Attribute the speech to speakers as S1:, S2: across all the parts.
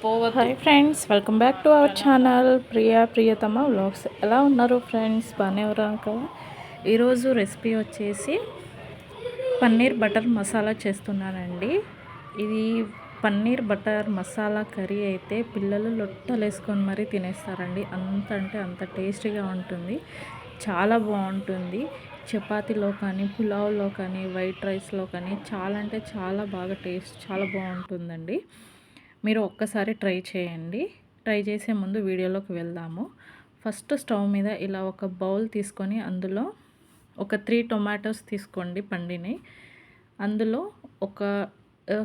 S1: Hi friends welcome back to our channel. Priya Priyatama vlogs. ఎలా ఉన్నారు friends? బాగానే ఉన్నారు కదా ఈరోజు రెసిపీ వచ్చేసి పన్నీర్ బటర్ మసాలా చేస్తున్నానండి ఇది పన్నీర్ బటర్ మసాలా కర్రీ అయితే పిల్లలు లొట్టలేసుకొని మరీ తినేస్తారండి. అంత అంటే అంత టేస్టీగా ఉంటుంది. చాలా బాగుంటుంది. చపాతీలో కానీ పులావ్లో కానీ వైట్ రైస్లో కానీ చాలా అంటే చాలా బాగా టేస్ట్ చాలా బాగుంటుందండి. మీరు ఒక్కసారి ట్రై చేయండి. ట్రై చేసే ముందు వీడియోలోకి వెళ్దాము. ఫస్ట్ స్టవ్ మీద ఇలా ఒక బౌల్ తీసుకొని అందులో ఒక త్రీ టొమాటోస్ తీసుకోండి పండిని. అందులో ఒక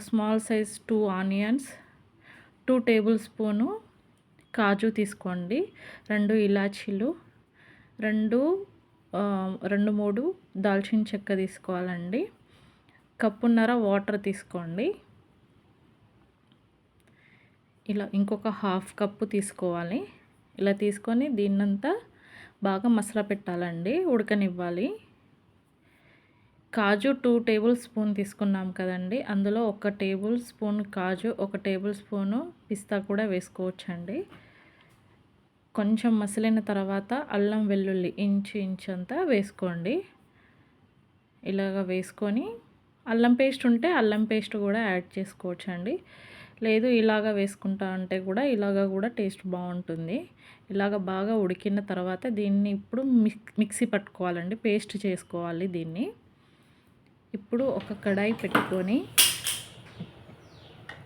S1: small size two onions two tablespoon కాజు తీసుకోండి రెండు ఇలాచీలు రెండు రెండు మూడు దాల్చిన చెక్క తీసుకోవాలండి. కప్పున్నర వాటర్ తీసుకోండి. ఇలా ఇంకొక హాఫ్ కప్పు తీసుకోవాలి. ఇలా తీసుకొని దీన్నంతా బాగా మసాలా పెట్టాలండి ఉడకనివ్వాలి. కాజు టూ టేబుల్ స్పూన్ తీసుకున్నాం కదండి అందులో ఒక టేబుల్ స్పూన్ కాజు ఒక టేబుల్ స్పూను పిస్తా కూడా వేసుకోవచ్చండి. కొంచెం మసిలిన తర్వాత అల్లం వెల్లుల్లి ఇంచు ఇంచు అంతా వేసుకోండి. ఇలాగ వేసుకొని అల్లం పేస్ట్ ఉంటే అల్లం పేస్ట్ కూడా యాడ్ చేసుకోవచ్చండి. లేదు ఇలాగ వేసుకుంటా అంటే కూడా ఇలాగ కూడా టేస్ట్ బాగుంటుంది. ఇలాగ బాగా ఉడికిన తర్వాత దీన్ని ఇప్పుడు మిక్సీ పట్టుకోవాలండి. పేస్ట్ చేసుకోవాలి దీన్ని. ఇప్పుడు ఒక కడాయి పెట్టుకొని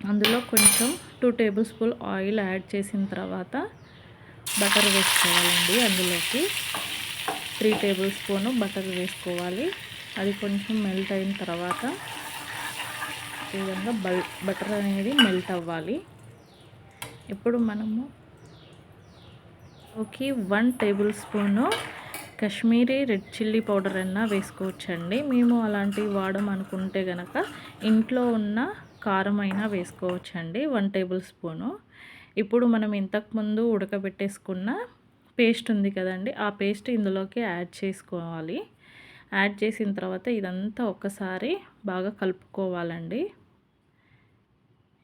S1: అందులో కొంచెం two tablespoon oil add చేసిన తర్వాత బటర్ వేసుకోవాలండి అందులోకి. త్రీ టేబుల్ స్పూను బటర్ వేసుకోవాలి. అది కొంచెం మెల్ట్ అయిన తర్వాత ఈ విధంగా బల్ బటర్ అనేది మెల్ట్ అవ్వాలి. ఇప్పుడు మనము okay one tablespoon Kashmiri red chilli powder అన్నా వేసుకోవచ్చండి. మేము అలాంటివి వాడమనుకుంటే అనుకుంటే కనుక ఇంట్లో ఉన్న కారం అయినా వేసుకోవచ్చండి వన్ టేబుల్ స్పూను. ఇప్పుడు మనం ఇంతకుముందు ఉడకబెట్టేసుకున్న పేస్ట్ ఉంది కదండి ఆ పేస్ట్ ఇందులోకి యాడ్ చేసుకోవాలి. యాడ్ చేసిన తర్వాత ఇదంతా ఒక్కసారి బాగా కలుపుకోవాలండి.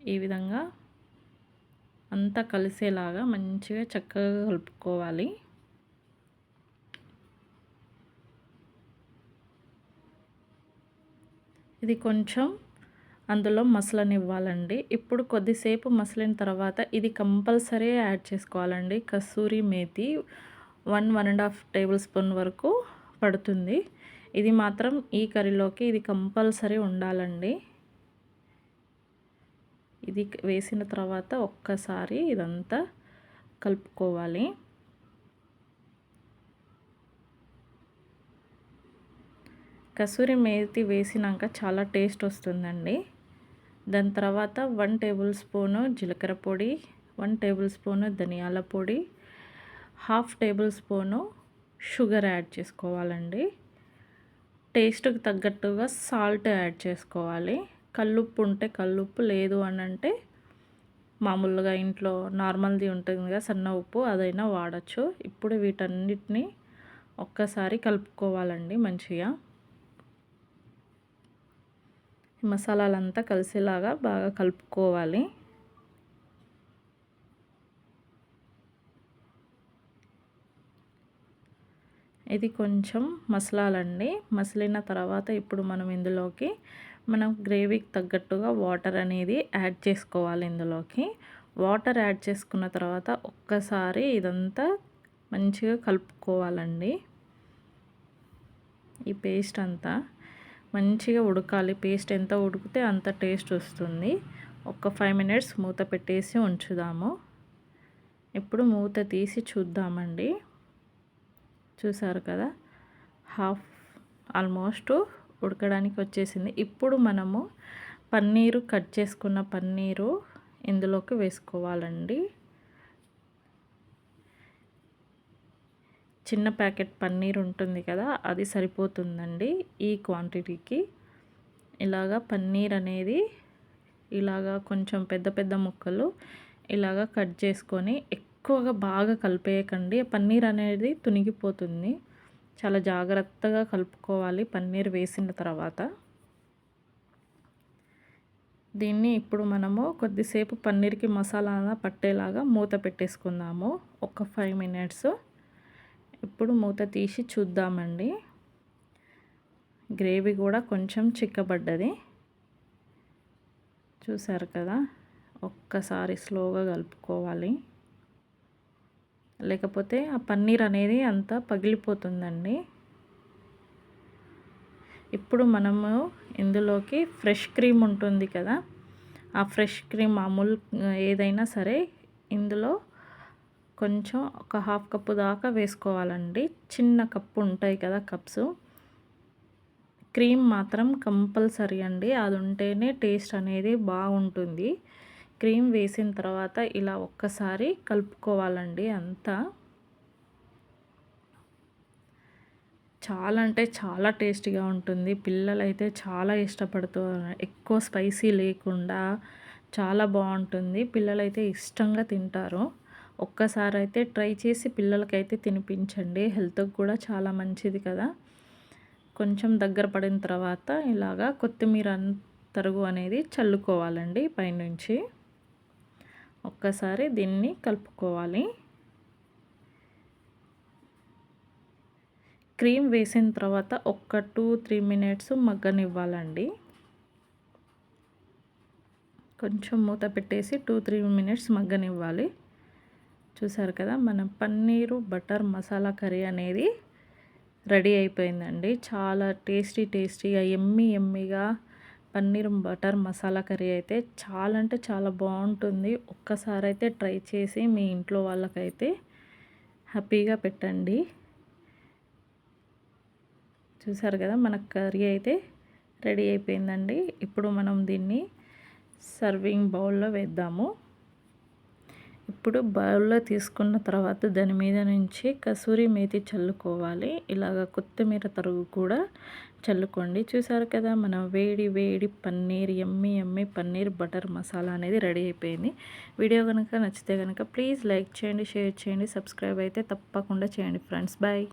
S1: ఈ విధంగా అంతా కలిసేలాగా మంచిగా చక్కగా కలుపుకోవాలి. ఇది కొంచెం అందులో మసలనివ్వాలండి. ఇప్పుడు కొద్దిసేపు మసలిన తర్వాత ఇది కంపల్సరీ యాడ్ చేసుకోవాలండి. కస్తూరి methi one one and half tablespoon వరకు పడుతుంది. ఇది మాత్రం ఈ కర్రీలోకి ఇది కంపల్సరీ ఉండాలండి. ఇది వేసిన తర్వాత ఒక్కసారి ఇదంతా కలుపుకోవాలి. కసూరి మేతి వేసినాక చాలా టేస్ట్ వస్తుందండి. దాని తర్వాత వన్ టేబుల్ స్పూను జీలకర్ర పొడి వన్ టేబుల్ స్పూను ధనియాల పొడి half tablespoon sugar add చేసుకోవాలండి. టేస్ట్కి తగ్గట్టుగా సాల్ట్ యాడ్ చేసుకోవాలి. కల్లుప్పు ఉంటే కల్లుప్పు లేదు అని అంటే మామూలుగా ఇంట్లో నార్మల్ది ఉంటుంది కదా సన్న ఉప్పు అదైనా వాడచ్చు. ఇప్పుడు వీటన్నిటిని ఒక్కసారి కలుపుకోవాలండి మంచిగా. మసాలాలంతా కలిసేలాగా బాగా కలుపుకోవాలి. ఇది కొంచెం మసలాలండి. మసిలిన తర్వాత ఇప్పుడు మనం ఇందులోకి మనం గ్రేవీకి తగ్గట్టుగా వాటర్ అనేది యాడ్ చేసుకోవాలి ఇందులోకి. వాటర్ యాడ్ చేసుకున్న తర్వాత ఒక్కసారి ఇదంతా మంచిగా కలుపుకోవాలండి. ఈ పేస్ట్ అంతా మంచిగా ఉడకాలి. పేస్ట్ ఎంత ఉడికితే అంత టేస్ట్ వస్తుంది. ఒక ఫైవ్ మినిట్స్ మూత పెట్టేసి ఉంచుదాము. ఇప్పుడు మూత తీసి చూద్దామండి. చూసారు కదా? హాఫ్ ఆల్మోస్ట్ ఉడకడానికి వచ్చేసింది. ఇప్పుడు మనము పన్నీరు కట్ చేసుకున్న పన్నీరు ఇందులోకి వేసుకోవాలండి. చిన్న ప్యాకెట్ పన్నీర్ ఉంటుంది కదా అది సరిపోతుందండి ఈ క్వాంటిటీకి. ఇలాగా పన్నీర్ అనేది ఇలాగా కొంచెం పెద్ద పెద్ద ముక్కలు ఇలాగా కట్ చేసుకొని ఎక్కువగా బాగా కలిపేయకండి. పన్నీర్ అనేది తునిగిపోతుంది. చాలా జాగ్రత్తగా కలుపుకోవాలి పన్నీర్ వేసిన తర్వాత. దీన్ని ఇప్పుడు మనము కొద్దిసేపు పన్నీర్కి మసాలా పట్టేలాగా మూత పెట్టేసుకుందాము. ఒక ఫైవ్ మినిట్స్. ఇప్పుడు మూత తీసి చూద్దామండి. గ్రేవీ కూడా కొంచెం చిక్కబడ్డది. చూసారు కదా? ఒక్కసారి స్లోగా కలుపుకోవాలి. లేకపోతే ఆ పన్నీర్ అనేది అంతా పగిలిపోతుందండి. ఇప్పుడు మనము ఇందులోకి ఫ్రెష్ క్రీమ్ ఉంటుంది కదా ఆ ఫ్రెష్ క్రీమ్ అమూల్ ఏదైనా సరే ఇందులో కొంచెం ఒక హాఫ్ కప్పు దాకా వేసుకోవాలండి. చిన్న కప్పు ఉంటాయి కదా కప్స్. క్రీమ్ మాత్రం కంపల్సరీ అండి. అది ఉంటేనే టేస్ట్ అనేది బాగుంటుంది. క్రీమ్ వేసిన తర్వాత ఇలా ఒక్కసారి కలుపుకోవాలండి అంతా. చాలా అంటే చాలా టేస్టీగా ఉంటుంది. పిల్లలైతే చాలా ఇష్టపడుతూ ఎక్కువ స్పైసీ లేకుండా చాలా బాగుంటుంది. పిల్లలైతే ఇష్టంగా తింటారు. ఒక్కసారి అయితే ట్రై చేసి పిల్లలకైతే తినిపించండి. హెల్త్కి కూడా చాలా మంచిది కదా. కొంచెం దగ్గర పడిన తర్వాత ఇలాగా కొత్తిమీర తరుగు అనేది చల్లుకోవాలండి పైనుంచి. ఒక్కసారి దీన్ని కలుపుకోవాలి. క్రీమ్ వేసిన తర్వాత ఒక్క టూ త్రీ మినిట్స్ మగ్గనివ్వాలండి. కొంచెం మూత పెట్టేసి టూ త్రీ మినిట్స్ మగ్గనివ్వాలి. చూసారు కదా మన పన్నీరు బటర్ మసాలా కర్రీ అనేది రెడీ అయిపోయిందండి. చాలా టేస్టీ టేస్టీగా ఎమ్మి ఎమ్మిగా పన్నీర్ బటర్ మసాలా కర్రీ అయితే చాలా అంటే చాలా బాగుంటుంది. ఒక్కసారి అయితే ట్రై చేసి మీ ఇంట్లో వాళ్ళకైతే హ్యాపీగా పెట్టండి. చూసారు కదా మన కర్రీ అయితే రెడీ అయిపోయిందండి. ఇప్పుడు మనం దీన్ని సర్వింగ్ బౌల్లో వేద్దాము. ఇప్పుడు బౌల్లో తీసుకున్న తర్వాత దాని మీద నుంచి కసూరి మేతి చల్లుకోవాలి. ఇలాగ కొత్తిమీర తరుగు కూడా చల్లుకోండి. చూసారు కదా మన వేడి వేడి పన్నీర్ ఎమ్మి ఎమ్మి పన్నీర్ బటర్ మసాలా అనేది రెడీ అయిపోయింది. వీడియో కనుక నచ్చితే కనుక ప్లీజ్ లైక్ చేయండి షేర్ చేయండి సబ్స్క్రైబ్ అయితే తప్పకుండా చేయండి ఫ్రెండ్స్. బాయ్.